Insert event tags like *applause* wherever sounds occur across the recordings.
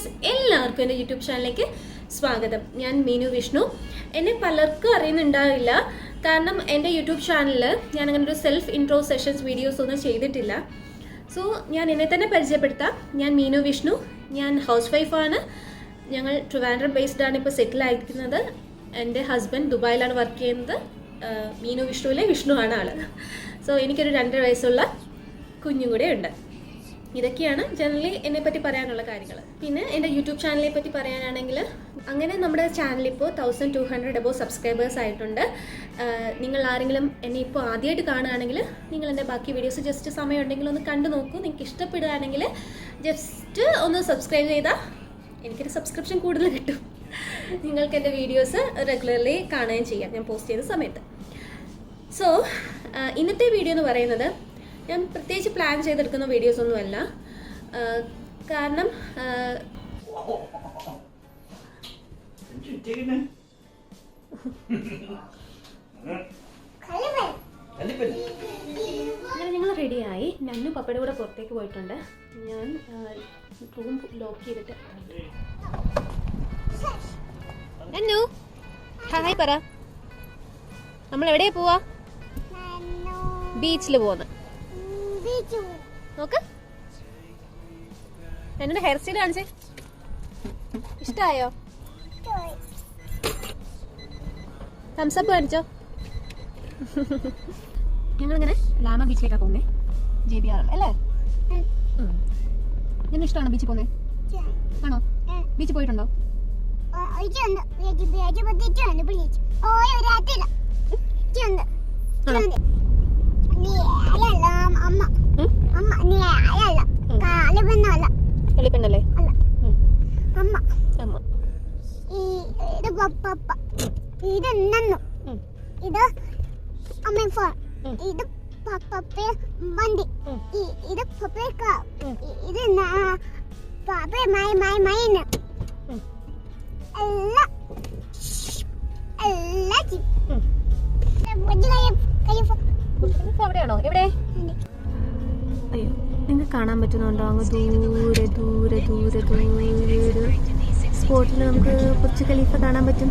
Guys എല്ലാവർക്കും എന്റെ YouTube ചാനലിലേക്ക് സ്വാഗതം. ഞാൻ മീനു വിഷ്ണു. എന്നെ പലർക്കും അറിയുന്നുണ്ടാവില്ല. കാരണം എന്റെ യൂട്യൂബ് ചാനലിൽ ഞാൻ അങ്ങനെ ഒരു സെൽഫ് ഇൻട്രോ സെഷൻസ് വീഡിയോസ് ഒന്നും ചെയ്തിട്ടില്ല. സോ ഞാൻ എന്നെ തന്നെ പരിചയപ്പെടുത്താം. ഞാൻ മീനു വിഷ്ണു. ഞാൻ ഹൗസ് വൈഫാണ് ഞങ്ങൾ ട്രിവാൻഡ്രം ബേസ്ഡ് ആണ് ഇപ്പോൾ സെറ്റിൽ ആയിരിക്കുന്നത്. എന്റെ ഹസ്ബൻഡ് ദുബായിലാണ് വർക്ക് ചെയ്യുന്നത്. മീനു വിഷ്ണുവിലെ വിഷ്ണു ആണ് ആൾ. സോ എനിക്കൊരു രണ്ടര വയസ്സുള്ള കുഞ്ഞും കൂടെ ഉണ്ട്. ഇതൊക്കെയാണ് ജനറലി എന്നെ പറ്റി പറയാനുള്ള കാര്യങ്ങൾ പിന്നെ എന്റെ യൂട്യൂബ് ചാനലിനെ പറ്റി പറയാനാണെങ്കിൽ അങ്ങനെ നമ്മുടെ ചാനൽ ഇപ്പോൾ thousand two hundred above subscribers ആയിട്ടുണ്ട്. നിങ്ങൾ ആരെങ്കിലും എന്നെ ഇപ്പോൾ ആദ്യമായിട്ട് കാണുകയാണെങ്കിൽ നിങ്ങൾ എന്റെ ബാക്കി വീഡിയോസ് ജസ്റ്റ് സമയമുണ്ടെങ്കിൽ ഒന്ന് കണ്ടു നോക്കൂ. നിങ്ങൾക്ക് ഇഷ്ടപ്പെടുകയാണെങ്കിൽ ജസ്റ്റ് ഒന്ന് സബ്സ്ക്രൈബ് ചെയ്താൽ എനിക്കൊരു സബ്സ്ക്രിപ്ഷൻ കൂടുതൽ കിട്ടും. നിങ്ങൾക്ക് എന്റെ വീഡിയോസ് റെഗുലർലി കാണുകയും ചെയ്യാം. ഞാൻ പോസ്റ്റ് ചെയ്ത സമയത്ത്. സോ ഇന്നത്തെ വീഡിയോ എന്ന് പറയുന്നത് ഞാൻ പ്രത്യേകിച്ച് പ്ലാൻ ചെയ്തെടുക്കുന്ന വീഡിയോസ് ഒന്നുമല്ല കാരണം അങ്ങനെ ഞങ്ങൾ റെഡിയായി നന്നു പപ്പയുടെ കൂടെ പുറത്തേക്ക് പോയിട്ടുണ്ട്. ഞാൻ റൂം ലോക്ക് ചെയ്തിട്ട് നന്നു ഹായ് പറ. നമ്മൾ എവിടെയാ പോവാ ബീച്ചിൽ പോകുന്നു നോക്ക്. എന്നോട് ഹെയർ സ്റ്റൈൽ കാണിച്ചേ. ഇഷ്ടായോ? തംസപ്പ് കാണിച്ചോ? ഞങ്ങളിങ്ങനെ ലാമ ബീച്ചിലേക്കാ പോകുന്നേ ജെ ബി ആർ അല്ലേ? ഞാൻ ഇഷ്ടമാണോ ബീച്ചിൽ പോകുന്നേ ആണോ? ബീച്ചിൽ പോയിട്ടുണ്ടോ? അമ്മ? എളിപ്പെണ്ണല്ലേ. അമ്മ അമ്മ. ഇത് പപ്പ ഇത് നന്നു ഉം. ഇത് അമ്മ ഫോൺ. ഇത് പപ്പ വണ്ടി. ഇത് പപ്പ കാർ ഇത് പപ്പ മൈ മൈ മൈന്. എല്ലാം എല്ലാം അവിടെയാണോ? എവിടെ? അയ്യോ നിങ്ങൾക്ക് കാണാൻ പറ്റുന്നുണ്ടോ? അങ്ങ് ദൂരെ ദൂരെ ദൂരെ ദൂരെ. ഒരു സ്പോട്ടിൽ നമുക്ക് കൊച്ചു ഖലീഫ കാണാൻ പറ്റും.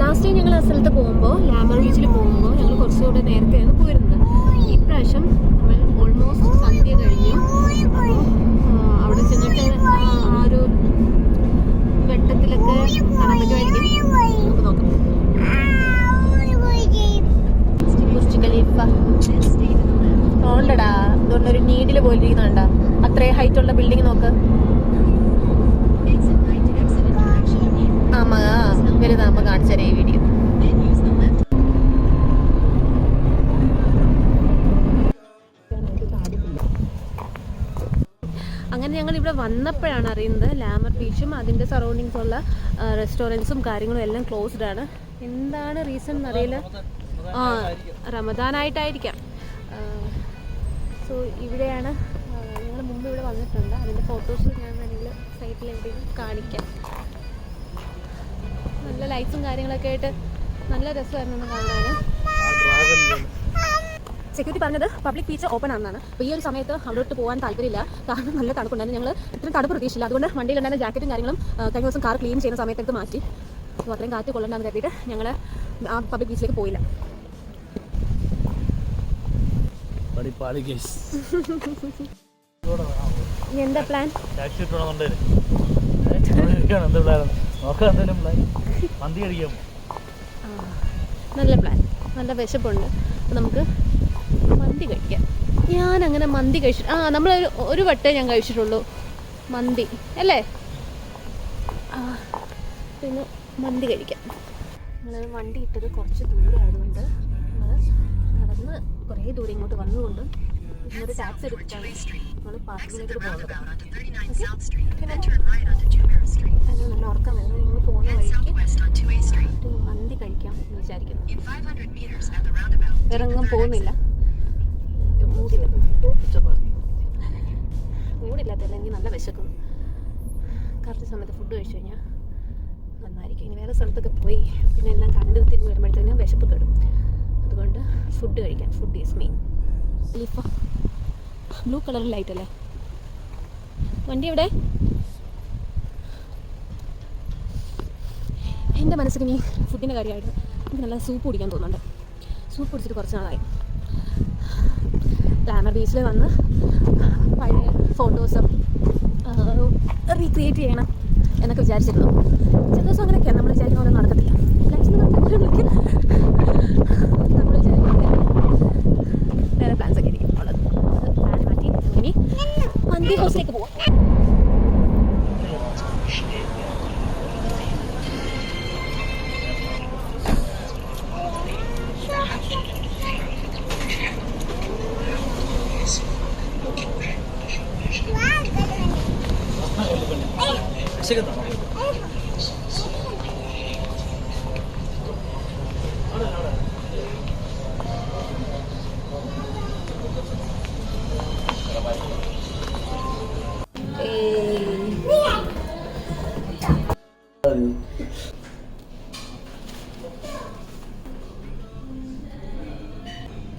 ലാസ്റ്റ് ഞങ്ങൾ ആ സ്ഥലത്ത് പോകുമ്പോൾ ലാമർ ബീച്ചിൽ പോകുമ്പോൾ ഞങ്ങൾ കുറച്ചുകൂടെ നേരത്തെയാണ് പോയിരുന്നത്. ഇപ്രാവശ്യം നമ്മൾ ഓൾമോസ്റ്റ് സന്ധ്യ കഴിഞ്ഞു അപ്പോൾ അവിടെ ചെന്നിട്ട് ആ ആ ഒരു വെട്ടത്തിലൊക്കെ കാണാൻ പറ്റുമായിരിക്കും നമുക്ക് നോക്കാം ഉണ്ടടാ അതുകൊണ്ട് ഒരു നീഡിൽ പോലിരിക്കുന്നുണ്ട അത്രയും ഹൈറ്റ് ഉള്ള ബിൽഡിംഗ് നോക്ക് ആമാ വലുതാകുമ്പോൾ കാണിച്ചു ഈ വീഡിയോ അങ്ങനെ ഞങ്ങൾ ഇവിടെ വന്നപ്പോഴാണ് അറിയുന്നത്. ലാമർ ബീച്ചും അതിന്റെ സറൗണ്ടിങ്സ് ഉള്ള റെസ്റ്റോറന്റ്സും കാര്യങ്ങളും എല്ലാം ക്ലോസ്ഡ് ആണ്. എന്താണ് റീസൺ എന്നറിയില്ല ആ റമദാനായിട്ടായിരിക്കാം. സോ ഇവിടെയാണ് ഞങ്ങൾ മുമ്പ് ഇവിടെ വന്നിട്ടുണ്ട്. അതിന്റെ ഫോട്ടോസ് ഞാൻ വേണമെങ്കിൽ സൈറ്റിൽ എവിടെയും കാണിക്കാം. നല്ല ലൈറ്റ്സും കാര്യങ്ങളൊക്കെ ആയിട്ട് നല്ല രസമായിരുന്നു കാണാൻ സെക്യൂരിറ്റി പറഞ്ഞത് പബ്ലിക് ബീച്ച് ഓപ്പൺ ആണെന്നാണ്. അപ്പോൾ ഈ ഒരു സമയത്ത് അവിടോട്ട് പോകാൻ താല്പര്യമില്ല. കാരണം നല്ല തണുപ്പുണ്ടായിരുന്നു. ഞങ്ങൾ ഇത്രയും തണുപ്പ് പ്രതീക്ഷയില്ല. അതുകൊണ്ട് വണ്ടിയിലുണ്ടായിരുന്ന ജാക്കറ്റും കാര്യങ്ങളും കഴിഞ്ഞ ദിവസം കാർ ക്ലീൻ ചെയ്യുന്ന സമയത്ത് എടുത്ത് മാറ്റി. അപ്പോൾ അത്രയും കാറ്റ് കൊള്ളണ്ടെന്ന് കരുതിയിട്ട് ഞങ്ങൾ ആ പബ്ലിക് ബീച്ചിലേക്ക് പോയില്ല. എന്താ പ്ലാൻ ടാക്സി നല്ല പ്ലാൻ നല്ല വിശപ്പുണ്ട്. നമുക്ക് മന്തി കഴിക്കാം. ഞാൻ അങ്ങനെ മന്തി കഴിച്ചിട്ട് ആ നമ്മൾ ഒരു ഒരു വട്ടേ ഞാൻ കഴിച്ചിട്ടുള്ളൂ. മന്തി അല്ലേ? ആ പിന്നെ മന്തി കഴിക്കാം. നമ്മൾ വണ്ടി ഇട്ടത് കുറച്ച് ദൂരെ ആയതുകൊണ്ട് നമ്മൾ നടന്ന് കുറേ ദൂരം ഇങ്ങോട്ട് വന്നുകൊണ്ട് ഇന്നൊരു ടാക്സ് എടുത്തിട്ടാണ് നമ്മൾ പാർക്കിങ്ങിലേക്ക് പോകുന്നത് അത് നല്ല ഉറക്കം വരുന്നത് നിങ്ങൾ പോകുന്ന വഴിക്ക് മന്തി കഴിക്കാം എന്ന് വിചാരിക്കുന്നു. വേറെങ്ങും പോകുന്നില്ല. മൂടില്ല മൂടില്ലാത്തല്ല എനിക്ക് നല്ല വിശക്കും. കറക്റ്റ് സമയത്ത് ഫുഡ് കഴിച്ചു കഴിഞ്ഞാൽ നന്നായിരിക്കും. ഇനി വേറെ സ്ഥലത്തൊക്കെ പോയി പിന്നെ എല്ലാം കണ്ട് തിരിഞ്ഞ് വരുമ്പോഴത്തേനും വിശപ്പ് കെടും അതുകൊണ്ട് ഫുഡ് കഴിക്കാൻ food is main Lifa blue colour light അല്ലേ? വണ്ടി എവിടെ? എന്റെ മനസ്സിൽ ഇനി ഫുഡിന്റെ കാര്യമായിട്ട് എനിക്ക് നല്ല സൂപ്പ് കുടിക്കാൻ തോന്നുന്നുണ്ട്. സൂപ്പ് കുടിച്ചിട്ട് കുറച്ച് നാളായി. ഗ്ലാമർ ബീച്ചിൽ വന്ന് പഴയ ഫോട്ടോസും റീക്രിയേറ്റ് ചെയ്യണം എന്നൊക്കെ വിചാരിച്ചിരുന്നു. ചില ദിവസം അങ്ങനെയൊക്കെയാണ് നമ്മൾ വിചാരിക്കുന്ന പോലെ നടക്കത്തില്ല. നമ്മൾ വിചാരിക്കുന്നത് വേറെ പ്ലാൻസ് ഒക്കെ ഇരിക്കും. ഉള്ളത്. മാറ്റി. ഇനി മന്തി ഹൗസിലേക്ക് പോവാം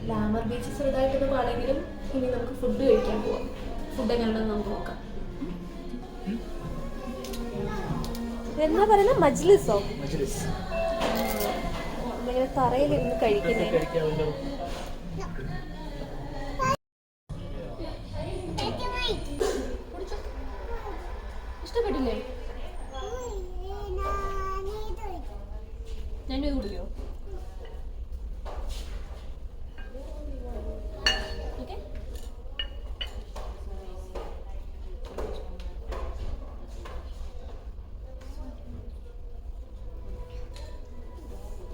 ലാമർ ബീച്ച് ചെറുതായിട്ടൊന്ന് പാടെങ്കിലും ഇനി നമുക്ക് ഫുഡ് കഴിക്കാൻ പോവാം. ഫുഡ് എങ്ങനെയുണ്ടെന്ന് നമുക്ക് നോക്കാം. എന്താ പറയുന്നത് മജ്ലിസോ? മജ്ലിസ്. നമ്മളിങ്ങനെ തറയിലിരുന്ന് കഴിക്കുന്നേ. ഇഷ്ടപ്പെട്ടില്ലേ?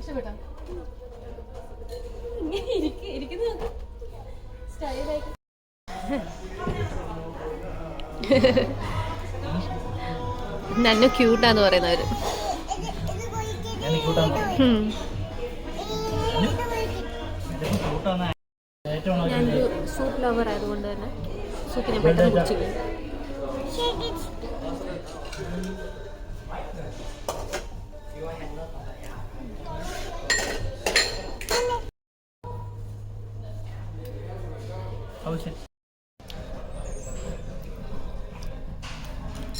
ഇഷ്ടപ്പെട്ടോ? ഇങ്ങനെ ഇരിക്ക ഇരിക്കുന്നത് സ്റ്റൈലായിട്ട് നന്നു ക്യൂട്ടാന്ന് പറയുന്നവര്. ഞാനൊരു സൂപ്പ് ലവർ ആയതുകൊണ്ട് തന്നെ സൂപ്പിനെ ഞാൻ പെട്ടെന്ന് കുടിച്ചു ആവശ്യം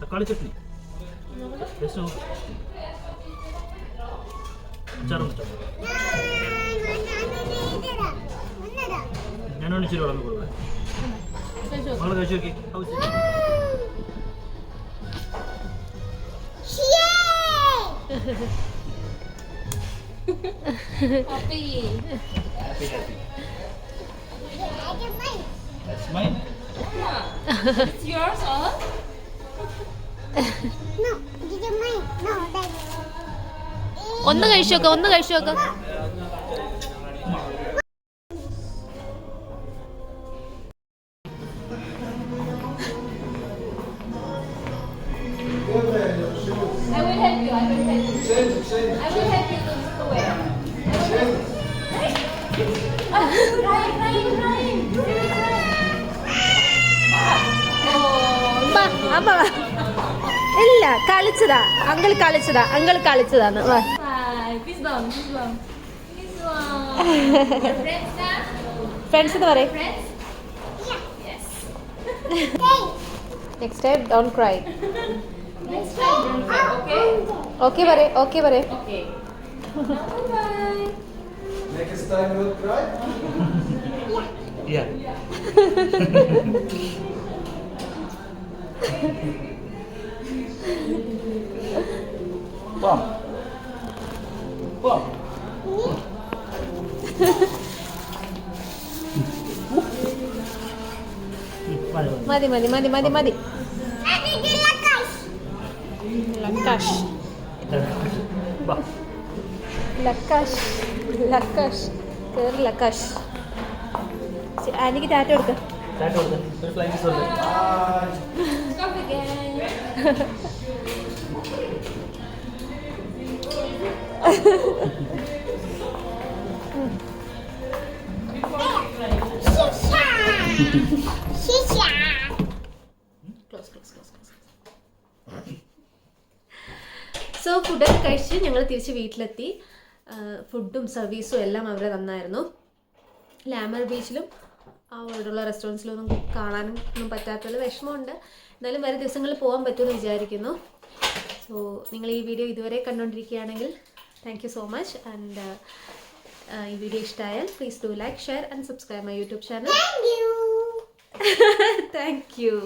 തക്കാളി ചട്നി ഞാനോട് ഇച്ചിരി വളർന്നു കൊടുക്കാം കഴിച്ചു നോക്ക്. മകൾ കഴിച്ചു നോക്കി puppy happy happy That's mine. It's yours all? ഒന്ന് കഴിച്ചു നോക്ക ഒന്ന് കഴിച്ചു നോക്ക. കളിച്ചതാ. അങ്കൾ കളിച്ചതാ. അങ്കൾ കളിച്ചതാണ് ഫ്രണ്ട്സ് എന്ന് പറയ. Next time don't cry okay പറ ഓക്കെ പറ Yeah. *laughs* *laughs* മതി മതി മതി മതി മതി. ലക്കാഷ്. ലക്കാഷ് ലക്കാഷ്. കയറി ലക്കാഷ്. ആന്റിക്ക് ടാറ്റ കൊടുക്ക. Thank കൊടുക്ക്. *laughs* കഴിച്ച് ഞങ്ങൾ തിരിച്ച് വീട്ടിലെത്തി. ഫുഡും സർവീസും എല്ലാം അവരെ തന്നായിരുന്നു. ലാമർ ബീച്ചിലും ആ അവിടെയുള്ള റെസ്റ്റോറന്റ്സിലൊന്നും കാണാനും ഒന്നും പറ്റാത്തതിൽ വിഷമമുണ്ട്. എന്നാലും വരും ദിവസങ്ങളിൽ പോകാൻ പറ്റുമെന്ന് വിചാരിക്കുന്നു. സോ നിങ്ങൾ ഈ വീഡിയോ ഇതുവരെ കണ്ടുകൊണ്ടിരിക്കുകയാണെങ്കിൽ thank you so much and ഈ വീഡിയോ ഇഷ്ടമായാൽ please do like share and subscribe my YouTube channel. Thank you